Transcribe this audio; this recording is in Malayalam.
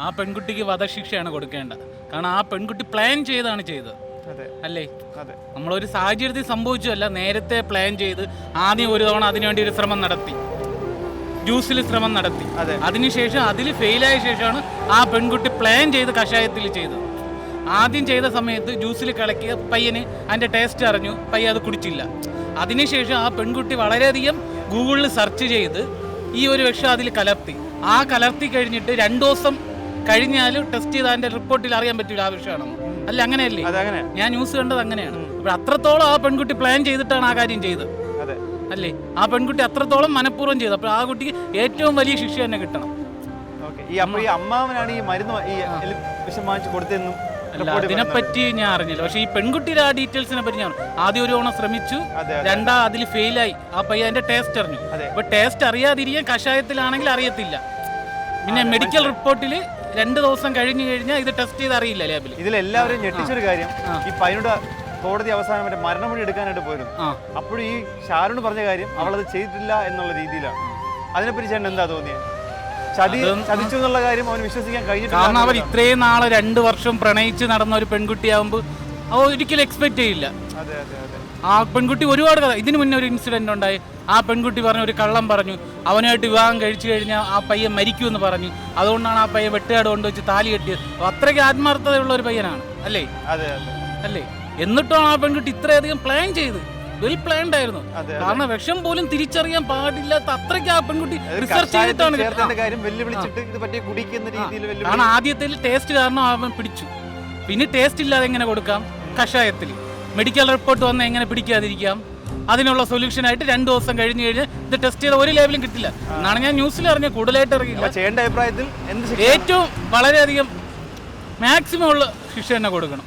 ആ പെൺകുട്ടിക്ക് വധശിക്ഷയാണ് കൊടുക്കേണ്ടത്. കാരണം ആ പെൺകുട്ടി പ്ലാൻ ചെയ്താണ് ചെയ്തത്. അല്ലേ? നമ്മളൊരു സാഹചര്യത്തിൽ സംഭവിച്ചതല്ല. നേരത്തെ പ്ലാൻ ചെയ്ത് ആദ്യം ഒരു തവണ അതിനുവേണ്ടി ഒരു ശ്രമം നടത്തി. ജ്യൂസിൽ ശ്രമം നടത്തി. അതെ. അതിനുശേഷം അതിൽ ഫെയിലായ ശേഷമാണ് ആ പെൺകുട്ടി പ്ലാൻ ചെയ്ത് കഷായത്തിൽ ചെയ്തത്. ആദ്യം ചെയ്ത സമയത്ത് ജ്യൂസിൽ കലക്കിയ പയ്യന് അതിന്റെ ടേസ്റ്റ് അറിഞ്ഞു. പയ്യ അത് കുടിച്ചില്ല. അതിനുശേഷം ആ പെൺകുട്ടി വളരെയധികം ഗൂഗിളിൽ സെർച്ച് ചെയ്ത് ഈ ഒരു വിഷം അതിൽ കലർത്തി. ആ കലർത്തി കഴിഞ്ഞിട്ട് രണ്ടു ദിവസം കഴിഞ്ഞാൽ ടെസ്റ്റ് ചെയ്ത് അതിന്റെ റിപ്പോർട്ടിൽ അറിയാൻ പറ്റില്ല ആ വിഷയമാണെന്ന്. അല്ല അങ്ങനെയല്ലേ? ഞാൻ ന്യൂസ് കണ്ടത് അങ്ങനെയാണ്. അപ്പോൾ അത്രത്തോളം ആ പെൺകുട്ടി പ്ലാൻ ചെയ്തിട്ടാണ് ആ കാര്യം ചെയ്തത്. അതെ. അല്ലേ? ആ പെൺകുട്ടി അത്രത്തോളം മനഃപൂർവം ചെയ്തു. അപ്പോൾ ആ കുട്ടിക്ക് ഏറ്റവും വലിയ ശിക്ഷ തന്നെ കിട്ടണം. ഓക്കെ. ഈ ഈ അമ്മാവനാണ് ഈ മരുന്ന് വാ- ഈ എലി വിഷം വാങ്ങിച്ച് കൊടുത്തതെന്നും അല്ല report പറയുന്നത്. അതിനെപ്പറ്റി ഞാൻ അറിഞ്ഞില്ല. പക്ഷെ ഈ പെൺകുട്ടിയുടെ ആ ഡീറ്റെയിൽസിനെ പറ്റി ഞാൻ ആദ്യം ഒരു തവണ ശ്രമിച്ചു. അതെ അതെ. രണ്ടാ അതിൽ ഫെയിലായി ആ പയ്യ അതിന്റെ ടേസ്റ്റ് അറിഞ്ഞു. അതെ. അപ്പൊ ടേസ്റ്റ് അറിയാതിരിക്കാൻ കഷായത്തിലാണെങ്കിൽ അറിയത്തില്ല. പിന്നെ മെഡിക്കൽ റിപ്പോർട്ടിൽ രണ്ട് ദിവസം കഴിഞ്ഞു കഴിഞ്ഞാൽ ഇത് ടെസ്റ്റ് ചെയ്ത് അറിയില്ല ലാബിൽ ഇതിലെല്ലാവരും ഞെട്ടിച്ചൊരു കാര്യം. ഈ പൈനോട് കോടതി അവസാനം മറ്റേ മരണമൊഴി എടുക്കാനായിട്ട് പോയിരുന്നു. ആ. അപ്പോഴും ഈ ഷാരൂണ് പറഞ്ഞ കാര്യം അവളത് ചെയ്തിട്ടില്ല എന്നുള്ള രീതിയിലാണ്. അതിനെപ്പറ്റി ചേട്ടൻ എന്താ തോന്നിയത് ചതിച്ചു എന്നുള്ള കാര്യം അവൻ വിശ്വസിക്കാൻ കഴിഞ്ഞിട്ടില്ല കാരണം അവർ. ഇത്രയും നാളെ രണ്ട് വർഷം പ്രണയിച്ച് നടന്ന ഒരു പെൺകുട്ടിയാകുമ്പോൾ ഒരിക്കലും എക്സ്പെക്ട് ചെയ്യില്ല. ആ പെൺകുട്ടി ഒരുപാട് കഥ ഇതിനു മുന്നേ ഒരു ഇൻസിഡന്റ് ഉണ്ടായി. ആ പെൺകുട്ടി പറഞ്ഞു ഒരു കള്ളം പറഞ്ഞു. അവനായിട്ട് വിവാഹം കഴിച്ചു കഴിഞ്ഞാൽ ആ പയ്യൻ മരിക്കുമെന്ന് പറഞ്ഞു. അതുകൊണ്ടാണ് ആ പയ്യൻ വെട്ടുകാട് കൊണ്ടുവച്ച് താലി കെട്ടിയത്. അത്രയ്ക്ക് ആത്മാർത്ഥതയുള്ള ഒരു പയ്യനാണ് അല്ലേ? അല്ലേ? എന്നിട്ടാണ് ആ പെൺകുട്ടി ഇത്രയധികം പ്ലാൻ ചെയ്ത്. വെൽ പ്ലാൻഡ് ആയിരുന്നു. കാരണം വിഷം പോലും തിരിച്ചറിയാൻ പാടില്ലാത്ത അത്രയ്ക്ക് ആ പെൺകുട്ടി റിസർച്ച് ചെയ്തിട്ടാണ് കാരണം ആദ്യത്തിൽ ആദ്യത്തെ ടേസ്റ്റ് കാരണം അവൻ പിടിച്ചു. പിന്നെ ടേസ്റ്റ് ഇല്ലാതെ എങ്ങനെ കൊടുക്കാം? കഷായത്തിൽ. മെഡിക്കൽ റിപ്പോർട്ട് വന്ന് എങ്ങനെ പിടിക്കാതിരിക്കാം? അതിനുള്ള സൊല്യൂഷൻ ആയിട്ട് രണ്ട് ദിവസം കഴിഞ്ഞ് കഴിഞ്ഞ് ഇത് ടെസ്റ്റ് ചെയ്ത ഒരു ലേബിലും കിട്ടില്ല. എന്നാണ് ഞാൻ ന്യൂസിൽ അറിഞ്ഞ കൂടുതലായിട്ട് അറിയില്ല. ഏറ്റവും വളരെയധികം മാക്സിമം ഉള്ള ശിക്ഷ തന്നെ കൊടുക്കണം.